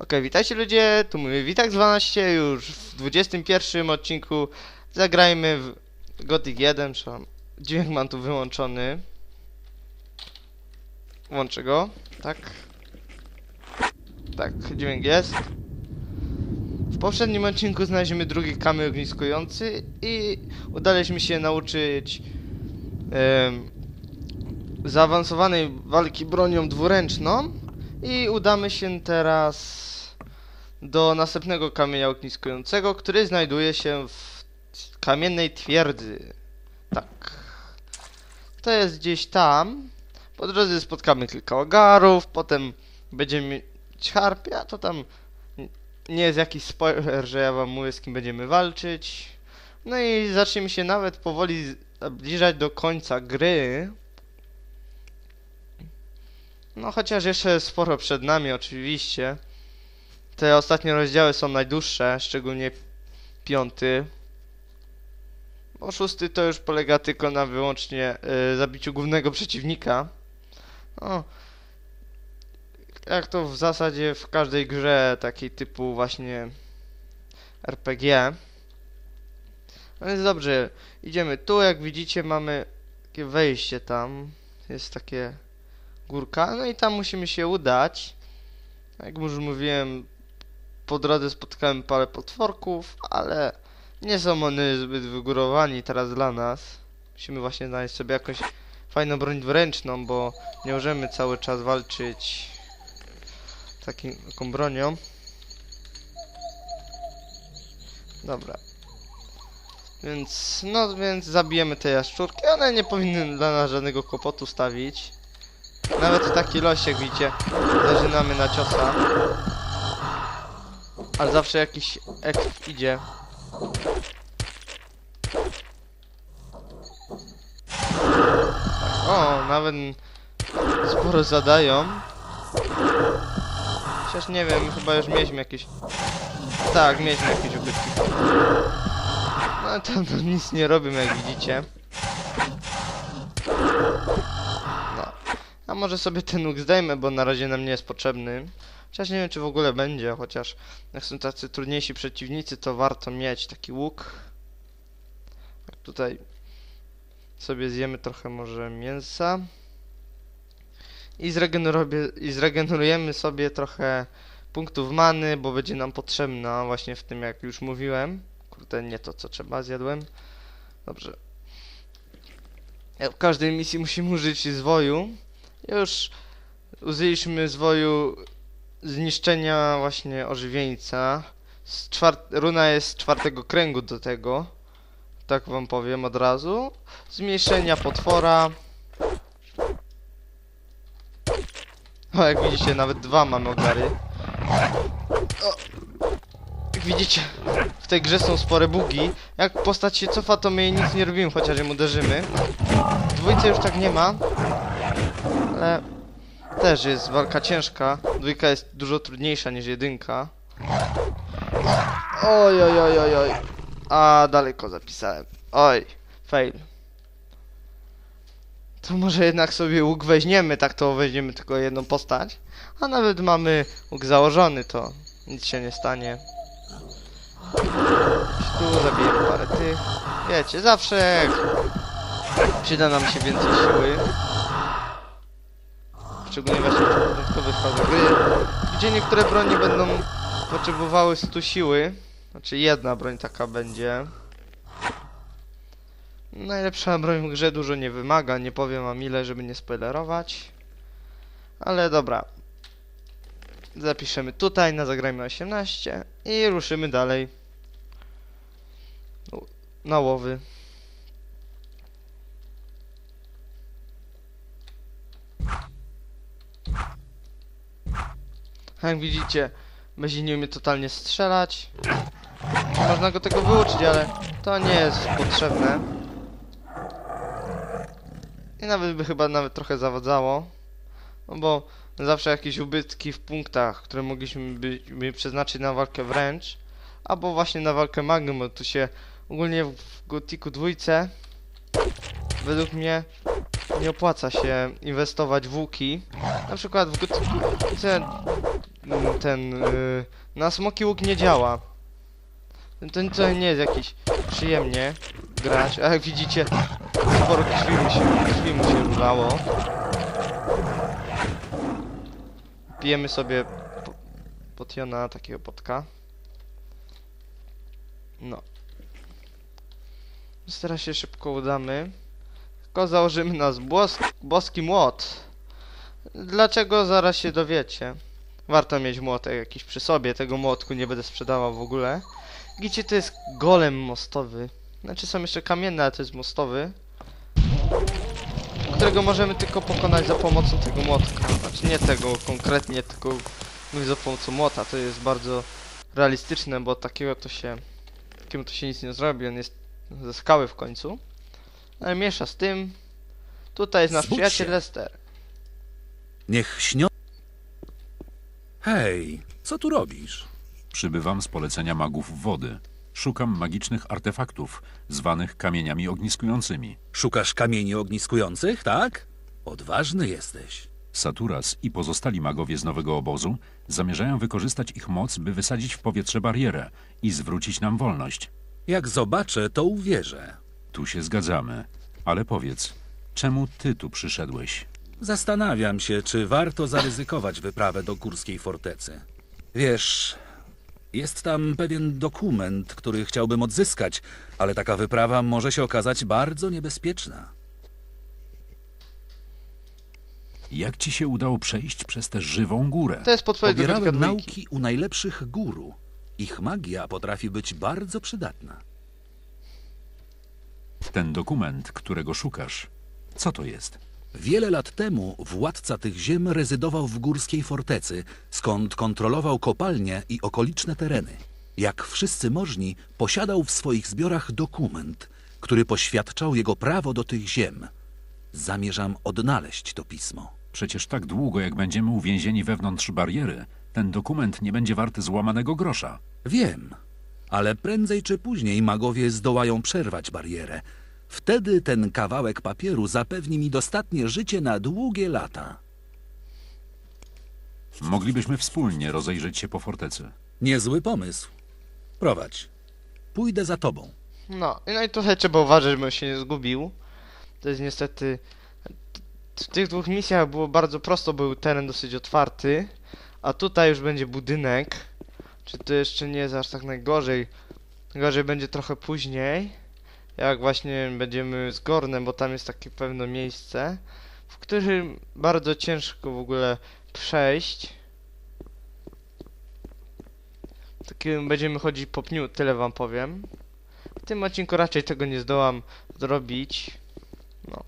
Okej, witajcie ludzie, tu mówię Witak12, już w 21 odcinku zagrajmy w Gothic 1, czy tam dźwięk mam tu wyłączony. Włączę go, tak. Tak, dźwięk jest. W poprzednim odcinku znaleźliśmy drugi kamień ogniskujący i udaliśmy się nauczyć em, zaawansowanej walki bronią dwuręczną i udamy się teraz do następnego kamienia ogniskującego, który znajduje się w kamiennej twierdzy. Tak. To jest gdzieś tam. Po drodze spotkamy kilka ogarów, potem będziemy mieć harpia, to tam nie jest jakiś spoiler, że ja wam mówię z kim będziemy walczyć. No i zaczniemy się nawet powoli zbliżać do końca gry. No chociaż jeszcze sporo przed nami oczywiście. Te ostatnie rozdziały są najdłuższe, szczególnie piąty. Bo szósty to już polega tylko na wyłącznie y, zabiciu głównego przeciwnika. No, jak to w zasadzie w każdej grze takiej typu właśnie RPG. No więc dobrze, idziemy tu, jak widzicie mamy takie wejście tam. Jest takie górka, no i tam musimy się udać. Jak już mówiłem, po drodze spotkałem parę potworków, ale nie są one zbyt wygórowani teraz dla nas. Musimy właśnie znaleźć sobie jakąś fajną broń dwuręczną, bo nie możemy cały czas walczyć takim, taką bronią. Dobra. Więc, no więc zabijemy te jaszczurki. One nie powinny dla nas żadnego kłopotu stawić. Nawet w takiej losie, jak widzicie, zaczynamy na ciosa. Ale zawsze jakiś exp idzie. O, nawet sporo zadają. Chociaż nie wiem, chyba już mieliśmy jakieś... Tak, mieliśmy jakieś ubytki. No tam no, nic nie robią, jak widzicie. No. A może sobie ten łuk zdejmę, bo na razie nam nie jest potrzebny. Chociaż nie wiem, czy w ogóle będzie, chociaż jak są tacy trudniejsi przeciwnicy, to warto mieć taki łuk. Tak Tutaj sobie zjemy trochę może mięsa. I, I zregenerujemy sobie trochę punktów many, bo będzie nam potrzebna właśnie w tym, jak już mówiłem. Kurde, nie to, co trzeba, zjadłem. Dobrze. W każdej misji musimy użyć zwoju. Już użyliśmy zwoju zniszczenia właśnie ożywieńca. Runa jest z czwartego kręgu do tego. Tak wam powiem od razu. Zmniejszenia potwora. O, jak widzicie, nawet dwa mamy ogary. O, jak widzicie, w tej grze są spore bugi. Jak postać się cofa, to my jej nic nie robimy, chociaż ją uderzymy. Dwójce już tak nie ma. Ale też jest walka ciężka. Dwójka jest dużo trudniejsza niż jedynka. Oj, oj, oj, oj, oj. A daleko zapisałem. Oj, fail. To może jednak sobie łuk weźmiemy, tak to weźmiemy tylko jedną postać. A nawet mamy łuk założony, to nic się nie stanie. Tu zabijemy parę tych. Wiecie, zawsze przyda nam się więcej siły. Szczególnie właśnie w początkowych fazach gry, gdzie niektóre broni będą potrzebowały 100 siły. Znaczy jedna broń taka będzie. Najlepsza broń w grze dużo nie wymaga, nie powiem wam ile, żeby nie spoilerować. Ale dobra. Zapiszemy tutaj, na zagrajmy 18 i ruszymy dalej. Na łowy. Jak widzicie, będzie nie umie totalnie strzelać. Można go tego wyuczyć, ale to nie jest potrzebne. I nawet by chyba nawet trochę zawodzało. No bo zawsze jakieś ubytki w punktach, które mogliśmy by, by przeznaczyć na walkę wręcz. Albo właśnie na walkę magnum, bo tu się ogólnie w Gotiku dwójce według mnie nie opłaca się inwestować w łuki. Na przykład w mm, ten, y, na smoki łuk nie działa. To, to nie jest jakiś przyjemnie grać, a jak widzicie, sporo krwi mu się, krwi mu się wlało. Pijemy sobie po- potiona, takiego potka. No. Więc teraz się szybko udamy. Tylko założymy nas bos boski młot. Dlaczego zaraz się dowiecie. Warto mieć młotek jakiś przy sobie, tego młotku nie będę sprzedawał w ogóle. Widzicie, to jest golem mostowy. Znaczy są jeszcze kamienne, ale to jest mostowy. Którego możemy tylko pokonać za pomocą tego młotka. Znaczy nie tego konkretnie, tylko mówię za pomocą młota. To jest bardzo realistyczne, bo takiego to się... Takiemu to się nic nie zrobi, on jest ze skały w końcu. Ale miesza z tym. Tutaj jest nasz Zbudź przyjaciel się. Lester. Niech śnią... Hej, co tu robisz? Przybywam z polecenia magów wody. Szukam magicznych artefaktów, zwanych kamieniami ogniskującymi. Szukasz kamieni ogniskujących, tak? Odważny jesteś. Saturas i pozostali magowie z nowego obozu zamierzają wykorzystać ich moc, by wysadzić w powietrze barierę i zwrócić nam wolność. Jak zobaczę, to uwierzę. Tu się zgadzamy. Ale powiedz, czemu ty tu przyszedłeś? Zastanawiam się, czy warto zaryzykować wyprawę do górskiej fortecy. Wiesz, jest tam pewien dokument, który chciałbym odzyskać, ale taka wyprawa może się okazać bardzo niebezpieczna. Jak ci się udało przejść przez tę żywą górę? To jest podpowiedź do Pobierałem dwójki. nauki u najlepszych guru. Ich magia potrafi być bardzo przydatna. Ten dokument, którego szukasz, co to jest? Wiele lat temu władca tych ziem rezydował w górskiej fortecy, skąd kontrolował kopalnie i okoliczne tereny. Jak wszyscy możni, posiadał w swoich zbiorach dokument, który poświadczał jego prawo do tych ziem. Zamierzam odnaleźć to pismo. Przecież tak długo, jak będziemy uwięzieni wewnątrz bariery, ten dokument nie będzie warty złamanego grosza. Wiem, ale prędzej czy później magowie zdołają przerwać barierę. Wtedy ten kawałek papieru zapewni mi dostatnie życie na długie lata. Moglibyśmy wspólnie rozejrzeć się po fortecy. Niezły pomysł. Prowadź. Pójdę za tobą. No, i no i tutaj trzeba uważać, żebym się nie zgubił. To jest niestety... W tych dwóch misjach było bardzo prosto, był teren dosyć otwarty. A tutaj już będzie budynek. Czy to jeszcze nie jest aż tak najgorzej? Gorzej będzie trochę później. Jak właśnie będziemy z Gornem, bo tam jest takie pewne miejsce, w którym bardzo ciężko w ogóle przejść. Takim będziemy chodzić po pniu, tyle wam powiem. W tym odcinku raczej tego nie zdołam zrobić. No.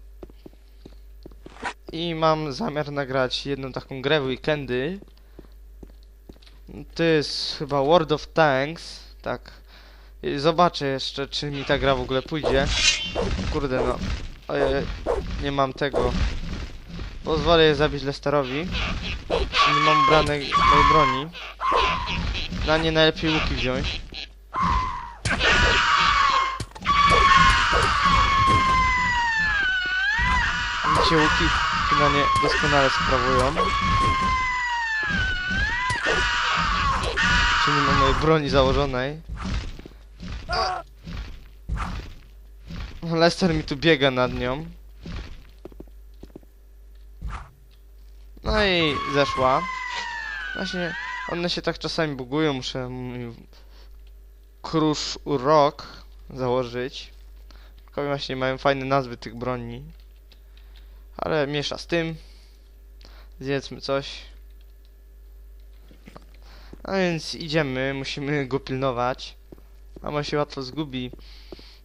I mam zamiar nagrać jedną taką grę w weekendy. To jest chyba World of Tanks. Tak. I Zobaczę jeszcze, czy mi ta gra w ogóle pójdzie. Kurde no. Ojej, nie mam tego. Pozwolę je zabić Lesterowi. Nie mam ubranej mojej broni. Na nie najlepiej łuki wziąć. Łuki się na nie doskonale sprawują. Czy nie mam mojej broni założonej? Lester mi tu biega nad nią. No i zeszła. Właśnie one się tak czasami bugują, muszę Crush Rock założyć. Tylko właśnie mają fajne nazwy tych broni. Ale miesza z tym. Zjedzmy coś. A więc idziemy, musimy go pilnować. A on się łatwo zgubi.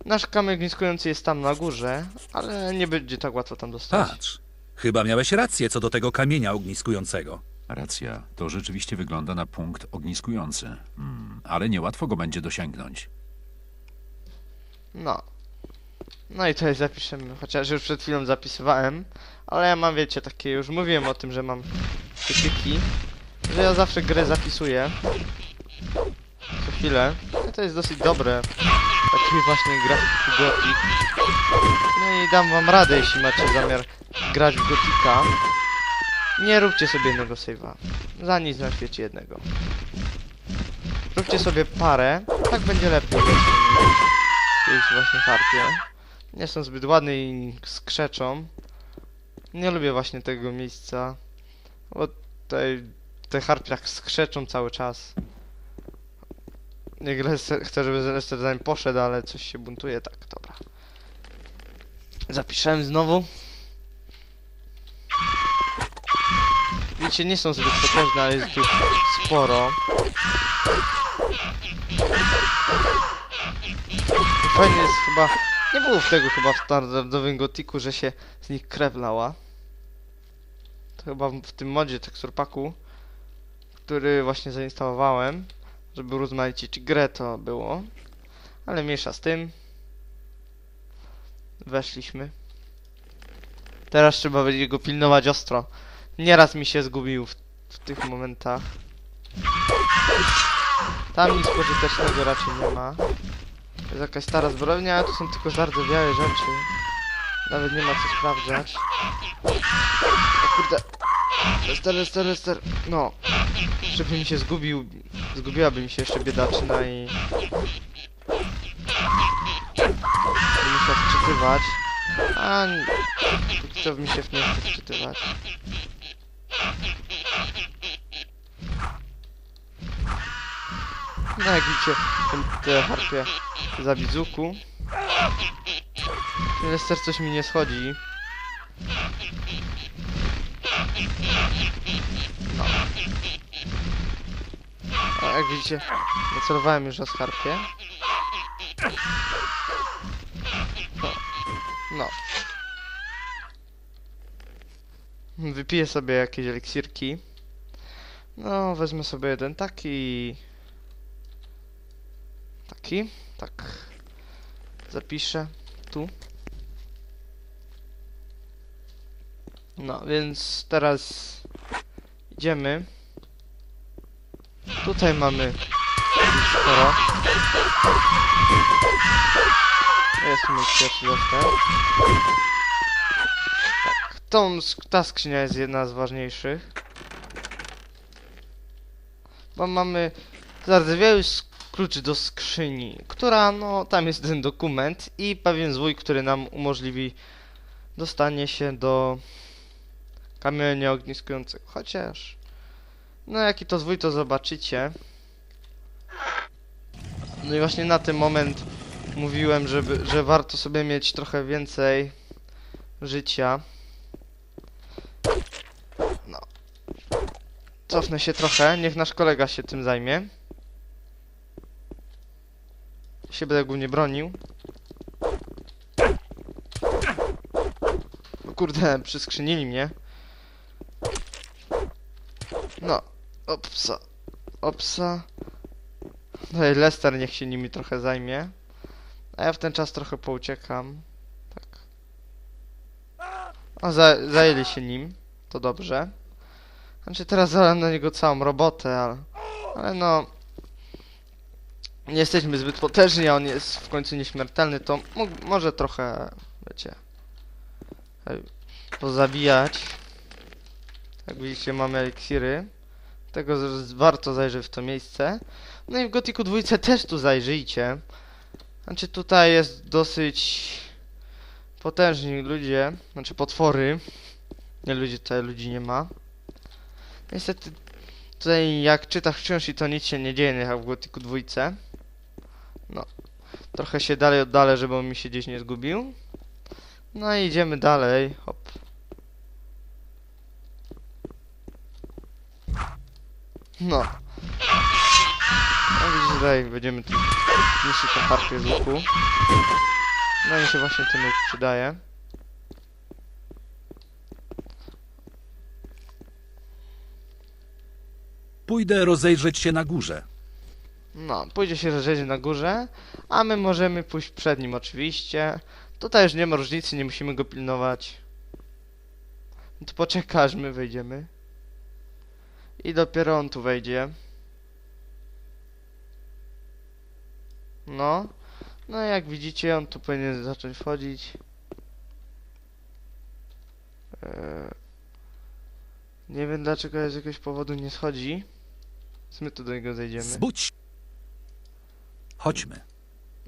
Nasz kamyk gniskujący jest tam na górze, ale nie będzie tak łatwo tam dostać. Patrz, chyba miałeś rację co do tego kamienia ogniskującego. Racja, to rzeczywiście wygląda na punkt ogniskujący. Hmm, ale niełatwo go będzie dosięgnąć. No. No i tutaj zapiszemy, chociaż już przed chwilą zapisywałem, ale ja mam, wiecie, takie, już mówiłem o tym, że mam krytyki, że ja zawsze grę zapisuję. Chwilę. No to jest dosyć dobre. Taki właśnie grafik gotik. No i dam wam radę, jeśli macie zamiar grać w gotika. Nie róbcie sobie jednego save'a. Za nic na świecie jednego. Róbcie sobie parę. Tak będzie lepiej. Jest właśnie harpie. Nie są zbyt ładne i skrzeczą. Nie lubię właśnie tego miejsca. Bo tutaj te harpie skrzeczą cały czas. Lester, chcę, żeby Lester za nim poszedł, ale coś się buntuje. Tak, dobra. Zapiszemy znowu. Wiecie, nie są zbyt potężne, ale jest tu sporo. Fajnie jest chyba... Nie było w tego chyba w standardowym gotiku, że się z nich krew lała. To chyba w w tym modzie teksturpaku, który właśnie zainstalowałem, żeby urozmaicić grę to było. Ale mniejsza z tym. Weszliśmy. Teraz trzeba będzie go pilnować ostro. Nieraz mi się zgubił w, w tych momentach. Tam nic pożytecznego raczej nie ma. To jest jakaś stara zbrojnia, tu są tylko zardzewiałe rzeczy. Nawet nie ma co sprawdzać. O kurde. Lester, Lester, Lester. No. Żeby mi się zgubił. Zgubiłaby mi się jeszcze biedaczyna i... Musiał wczytywać. A... póki co mi się w nie chce wczytywać. No jak widzicie, te harpie za widzuku. Lester coś mi nie schodzi. Jak widzicie, nacelowałem już raz harpie. No. no. Wypiję sobie jakieś eliksirki. No, wezmę sobie jeden taki. Taki, tak. Zapiszę tu. No, więc teraz idziemy. Tutaj mamy sporo. Jest mój pierwszy dostęp. Tak, tą, ta skrzynia jest jedna z ważniejszych. Bo mamy zardzewiały sk- klucz do skrzyni, która, no, tam jest ten dokument i pewien zwój, który nam umożliwi dostanie się do kamienia ogniskującego. Chociaż, no, jaki to zwój, to zobaczycie. No i właśnie na ten moment mówiłem, żeby, że warto sobie mieć trochę więcej życia. No. Cofnę się trochę, niech nasz kolega się tym zajmie. Się będę głównie bronił. O kurde, przyskrzynili mnie. No, opsa, opsa. No i Lester niech się nimi trochę zajmie. A ja w ten czas trochę pouciekam. Tak. O, za, zajęli się nim. To dobrze. Znaczy teraz zalałem na niego całą robotę, ale, ale no... Nie jesteśmy zbyt potężni, a on jest w końcu nieśmiertelny, to może trochę, wiecie... e, Pozabijać. Jak widzicie mamy eliksiry. Tego warto zajrzeć w to miejsce. No i w Gotiku dwójce też tu zajrzyjcie. Znaczy tutaj jest dosyć potężni ludzie, znaczy potwory. Nie ludzie, tutaj ludzi nie ma. Niestety tutaj jak czytasz książki to nic się nie dzieje jak w Gotiku dwójce. No. Trochę się dalej oddalę, żeby on mi się gdzieś nie zgubił. No i idziemy dalej. Hop. No. No widzicie, tutaj będziemy tu niszczyć tą partię z łuku. No i się właśnie ten łuk przydaje. Pójdę rozejrzeć się na górze. No, pójdzie się rozejrzeć na górze, a my możemy pójść przed nim oczywiście. Tutaj już nie ma różnicy, nie musimy go pilnować. No to poczeka, aż my wejdziemy. I dopiero on tu wejdzie. No. No jak widzicie, on tu powinien zacząć wchodzić. Eee, Nie wiem dlaczego z jakiegoś powodu nie schodzi. Więc my tu do niego zejdziemy. Zbudź. Chodźmy.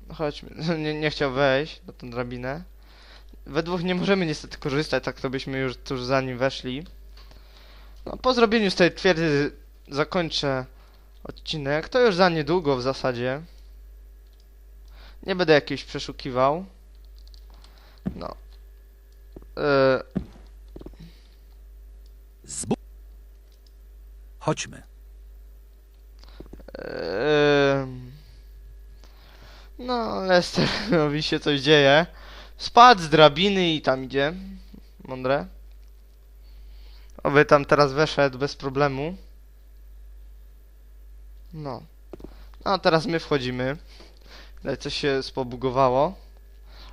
No Chodźmy. Nie, nie chciał wejść na tą drabinę. We dwóch nie możemy niestety korzystać, tak to byśmy już tuż za nim weszli. No, po zrobieniu z tej twierdzy zakończę odcinek. To już za niedługo w zasadzie. Nie będę jakiś przeszukiwał. No. Yy, Zbudź. Chodźmy. Ehm. No, Lesterowi się coś dzieje. Spadł z drabiny i tam idzie. Mądre. Oby tam teraz weszedł bez problemu. No. No, teraz my wchodzimy. Ale coś się spobugowało.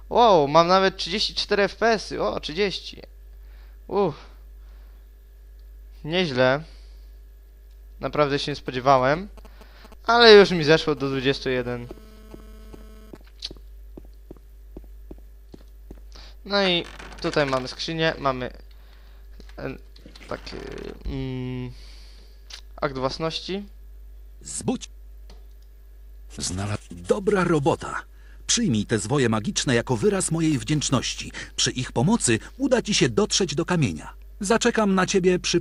Wow, mam nawet 34 FPS-y. O, 30. Uff. Nieźle. Naprawdę się nie spodziewałem. Ale już mi zeszło do 21. No i tutaj mamy skrzynię, mamy e, taki mm, akt własności. Zbudź. Znalazł... Dobra robota. Przyjmij te zwoje magiczne jako wyraz mojej wdzięczności. Przy ich pomocy uda ci się dotrzeć do kamienia. Zaczekam na ciebie przy...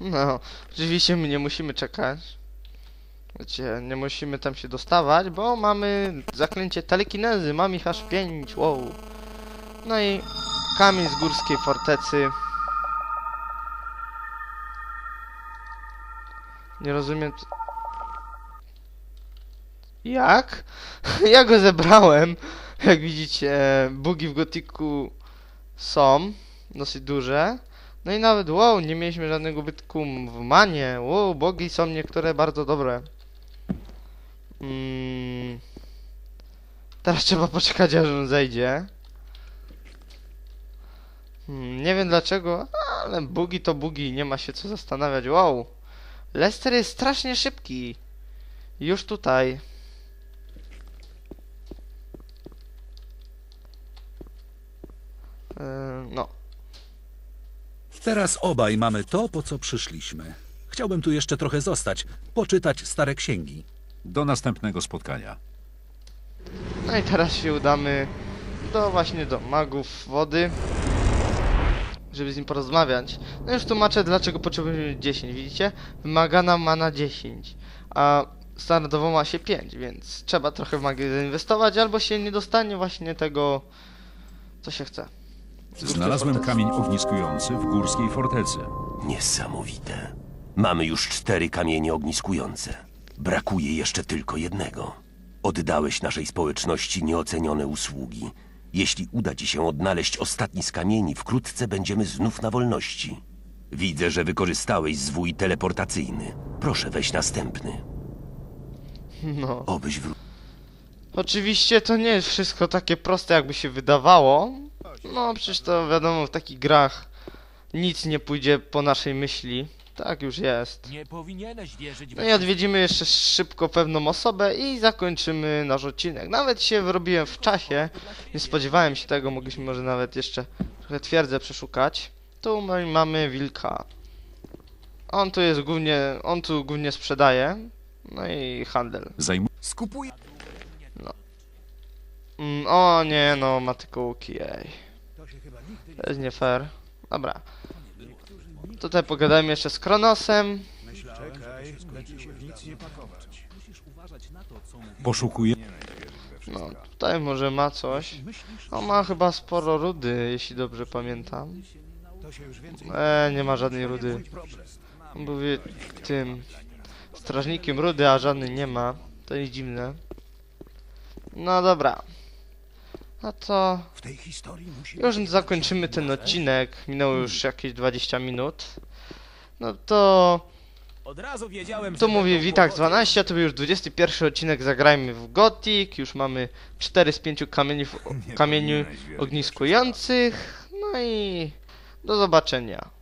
No, oczywiście my nie musimy czekać. Wiecie, nie musimy tam się dostawać, bo mamy zaklęcie telekinezy, mam ich aż 5, wow. No i kamień z górskiej fortecy. Nie rozumiem... c- Jak? ja go zebrałem. Jak widzicie, bugi w gotiku są dosyć duże. No i nawet, wow, nie mieliśmy żadnego bytku w manie. Wow, bogi są niektóre bardzo dobre. Mm. Teraz trzeba poczekać, aż on zejdzie. Hmm, nie wiem dlaczego, ale bugi to bugi, nie ma się co zastanawiać. Wow, Lester jest strasznie szybki. Już tutaj. Yy, no. Teraz obaj mamy to, po co przyszliśmy. Chciałbym tu jeszcze trochę zostać, poczytać stare księgi. Do następnego spotkania. No i teraz się udamy do właśnie do magów wody, żeby z nim porozmawiać. No już tłumaczę dlaczego potrzebujemy 10, widzicie? Wymagana mana 10, a standardowo ma się 5, więc trzeba trochę w magię zainwestować, albo się nie dostanie właśnie tego, co się chce. Znalazłem fortecy. kamień ogniskujący w górskiej fortecy. Niesamowite. Mamy już cztery kamienie ogniskujące. Brakuje jeszcze tylko jednego. Oddałeś naszej społeczności nieocenione usługi. Jeśli uda ci się odnaleźć ostatni z kamieni, wkrótce będziemy znów na wolności. Widzę, że wykorzystałeś zwój teleportacyjny. Proszę weź następny. No. Obyś wró- Oczywiście to nie jest wszystko takie proste, jakby się wydawało. No, przecież to wiadomo, w takich grach nic nie pójdzie po naszej myśli. Tak już jest. Nie powinieneś wierzyć No i odwiedzimy jeszcze szybko pewną osobę i zakończymy nasz odcinek. Nawet się wyrobiłem w czasie, nie spodziewałem się tego, mogliśmy może nawet jeszcze trochę twierdzę przeszukać. Tu ma- mamy wilka. On tu jest głównie, on tu głównie sprzedaje. No i handel. Zajmuj... Skupuj. Mm, o nie, no ma tylko łuki, ej. To jest nie fair. Dobra. Tutaj pogadajmy jeszcze z Kronosem. Poszukuję... No, tutaj może ma coś. On ma chyba sporo rudy, jeśli dobrze pamiętam. E, nie ma żadnej rudy. On był tym strażnikiem rudy, a żadnej nie ma. To jest dziwne. No dobra. No to już zakończymy ten odcinek. Minęło już jakieś 20 minut. No to Od razu wiedziałem, tu że mówię Witak kłopoty. 12, to był już 21 odcinek Zagrajmy w Gothic. Już mamy 4 z 5 kamieni, kamieni ogniskujących. No i do zobaczenia.